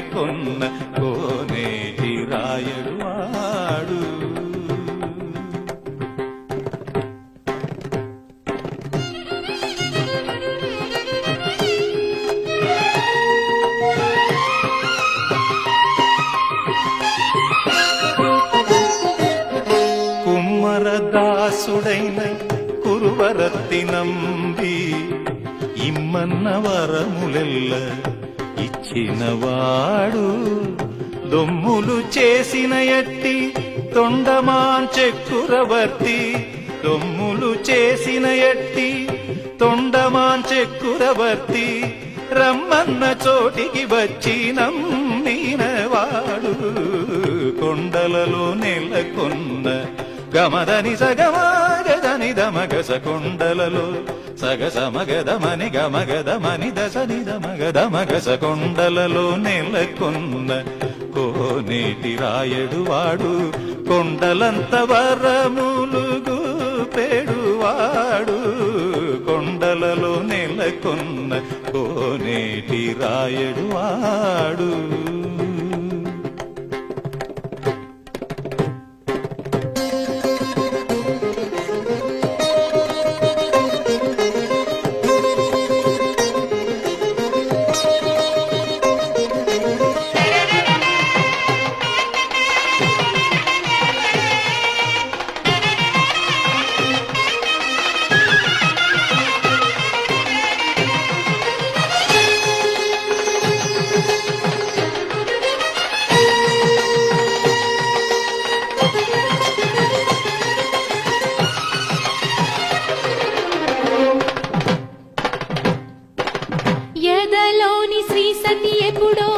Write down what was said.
నెలకొన్న కోనేటి రాయడువాడు కుమ్మరదాసుడైన కురువరత్తి నంబి ఇమ్మన్న వరములెల్ల ఇచ్చినవాడు దొమ్ములు చేసిన ఎట్టి తొండమాంచెక్కురవర్తి దొమ్ములు చేసిన ఎట్టి తొండమాంచెక్కురవర్తి రమ్మన్న చోటికి వచ్చి నమ్మినవాడు. కొండలలో నెలకొన్న గమదని సగమాగదని దమగస కొండలలో సగస మగదమని గమగదమని దశని దమగదమగస కొండలలో నెలకొన్న కోనేటి రాయడువాడు కొండలంత వరములుగు పేడువాడు కొండలలో నెలకొన్న కోనేటి రాయడువాడు వాడు సతి ఎప్పుడో